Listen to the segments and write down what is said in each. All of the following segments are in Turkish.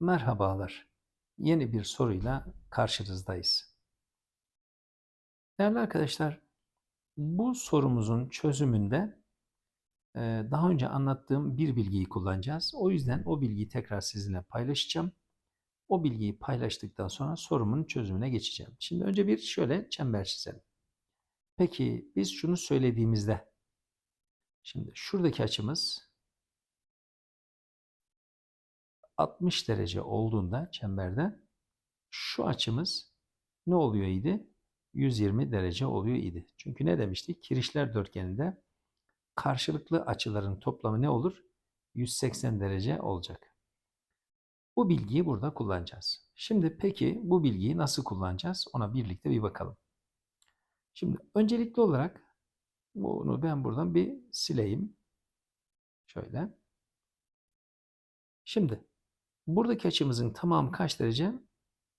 Merhabalar. Yeni bir soruyla karşınızdayız. Değerli arkadaşlar, bu sorumuzun çözümünde e, daha önce anlattığım bir bilgiyi kullanacağız. O yüzden o bilgiyi tekrar sizinle paylaşacağım. O bilgiyi paylaştıktan sonra sorumun çözümüne geçeceğim. Şimdi önce bir şöyle çember çizelim. Peki biz şunu söylediğimizde, şimdi şuradaki açımız 60 derece olduğunda çemberde şu açımız ne oluyor idi? 120 derece oluyor idi. Çünkü ne demiştik? Kirişler dörtgeninde karşılıklı açıların toplamı ne olur? 180 derece olacak. Bu bilgiyi burada kullanacağız. Şimdi peki bu bilgiyi nasıl kullanacağız? Ona birlikte bir bakalım. Şimdi öncelikli olarak bunu ben buradan bir sileyim. Şöyle. Şimdi Buradaki açımızın tamamı kaç derece?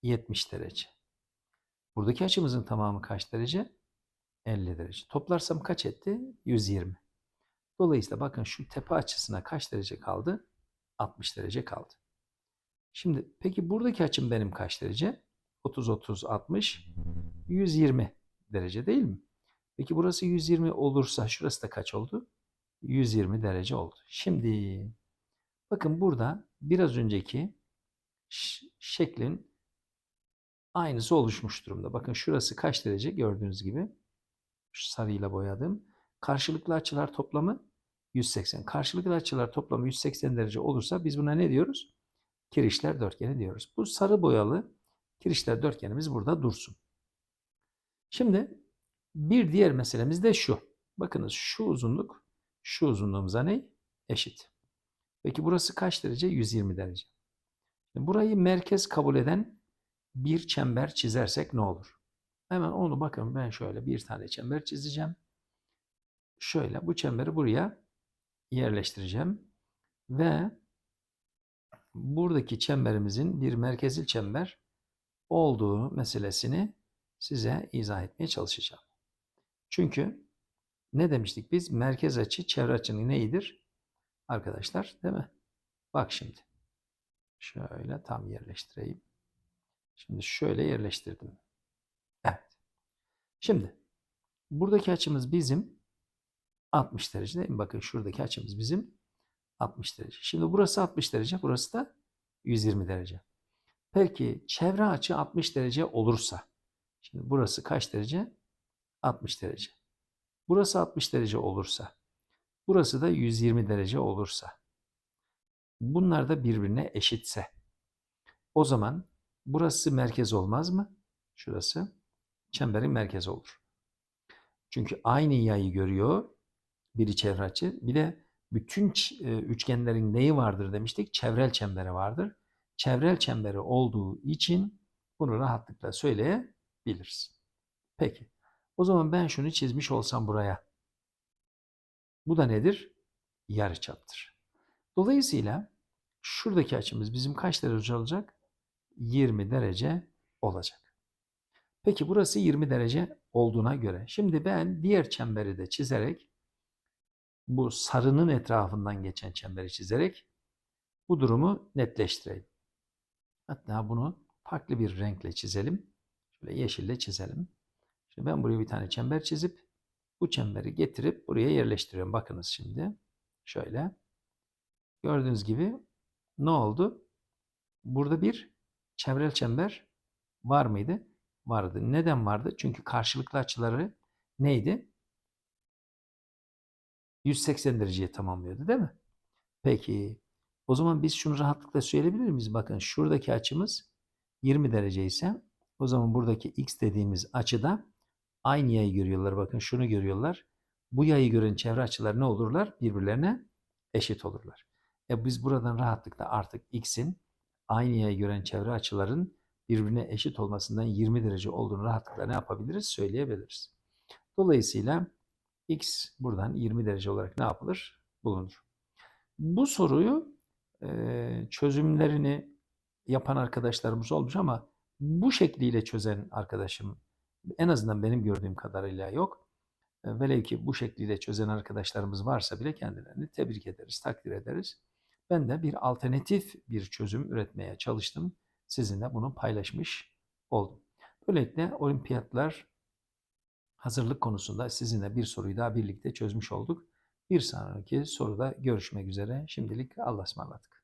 70 derece. Buradaki açımızın tamamı kaç derece? 50 derece. Toplarsam kaç etti? 120. Dolayısıyla bakın şu tepe açısına kaç derece kaldı? 60 derece kaldı. Şimdi peki buradaki açım benim kaç derece? 30, 30, 60, 120 derece değil mi? Peki burası 120 olursa şurası da kaç oldu? 120 derece oldu. Şimdi bakın burada biraz önceki şeklin aynısı oluşmuş durumda. Bakın şurası kaç derece gördüğünüz gibi. Şu sarıyla boyadım. Karşılıklı açılar toplamı 180. Karşılıklı açılar toplamı 180 derece olursa biz buna ne diyoruz? Kirişler dörtgeni diyoruz. Bu sarı boyalı kirişler dörtgenimiz burada dursun. Şimdi bir diğer meselemiz de şu. Bakınız şu uzunluk şu uzunluğumuza ne? Eşit. Peki burası kaç derece? 120 derece. Burayı merkez kabul eden bir çember çizersek ne olur? Hemen onu bakın ben şöyle bir tane çember çizeceğim. Şöyle bu çemberi buraya yerleştireceğim. Ve buradaki çemberimizin bir merkezil çember olduğu meselesini size izah etmeye çalışacağım. Çünkü ne demiştik biz? Merkez açı çevre açının neyidir? Arkadaşlar değil mi? Bak şimdi. Şöyle tam yerleştireyim. Şimdi şöyle yerleştirdim. Evet. Şimdi buradaki açımız bizim 60 derece değil mi? Bakın şuradaki açımız bizim 60 derece. Şimdi burası 60 derece, burası da 120 derece. Peki çevre açı 60 derece olursa, şimdi burası kaç derece? 60 derece. Burası 60 derece olursa, Burası da 120 derece olursa. Bunlar da birbirine eşitse. O zaman burası merkez olmaz mı? Şurası çemberin merkezi olur. Çünkü aynı yayı görüyor. Biri çevre açı. Bir de bütün e, üçgenlerin neyi vardır demiştik? Çevrel çemberi vardır. Çevrel çemberi olduğu için bunu rahatlıkla söyleyebiliriz. Peki. O zaman ben şunu çizmiş olsam buraya. Bu da nedir? Yarıçaptır. Dolayısıyla şuradaki açımız bizim kaç derece olacak? 20 derece olacak. Peki burası 20 derece olduğuna göre. Şimdi ben diğer çemberi de çizerek bu sarının etrafından geçen çemberi çizerek bu durumu netleştireyim. Hatta bunu farklı bir renkle çizelim. Şöyle yeşille çizelim. Şimdi ben buraya bir tane çember çizip bu çemberi getirip buraya yerleştiriyorum. Bakınız şimdi. Şöyle. Gördüğünüz gibi ne oldu? Burada bir çevrel çember var mıydı? Vardı. Neden vardı? Çünkü karşılıklı açıları neydi? 180 dereceye tamamlıyordu değil mi? Peki o zaman biz şunu rahatlıkla söyleyebilir miyiz? Bakın şuradaki açımız 20 derece ise o zaman buradaki x dediğimiz açıda aynı yayı görüyorlar. Bakın şunu görüyorlar. Bu yayı gören çevre açılar ne olurlar? Birbirlerine eşit olurlar. E biz buradan rahatlıkla artık x'in aynı yayı gören çevre açıların birbirine eşit olmasından 20 derece olduğunu rahatlıkla ne yapabiliriz? Söyleyebiliriz. Dolayısıyla x buradan 20 derece olarak ne yapılır? Bulunur. Bu soruyu e, çözümlerini yapan arkadaşlarımız olmuş ama bu şekliyle çözen arkadaşım en azından benim gördüğüm kadarıyla yok. Velev ki bu şekliyle çözen arkadaşlarımız varsa bile kendilerini tebrik ederiz, takdir ederiz. Ben de bir alternatif bir çözüm üretmeye çalıştım. Sizinle bunu paylaşmış oldum. Böylelikle olimpiyatlar hazırlık konusunda sizinle bir soruyu daha birlikte çözmüş olduk. Bir sonraki soruda görüşmek üzere. Şimdilik Allah'a ısmarladık.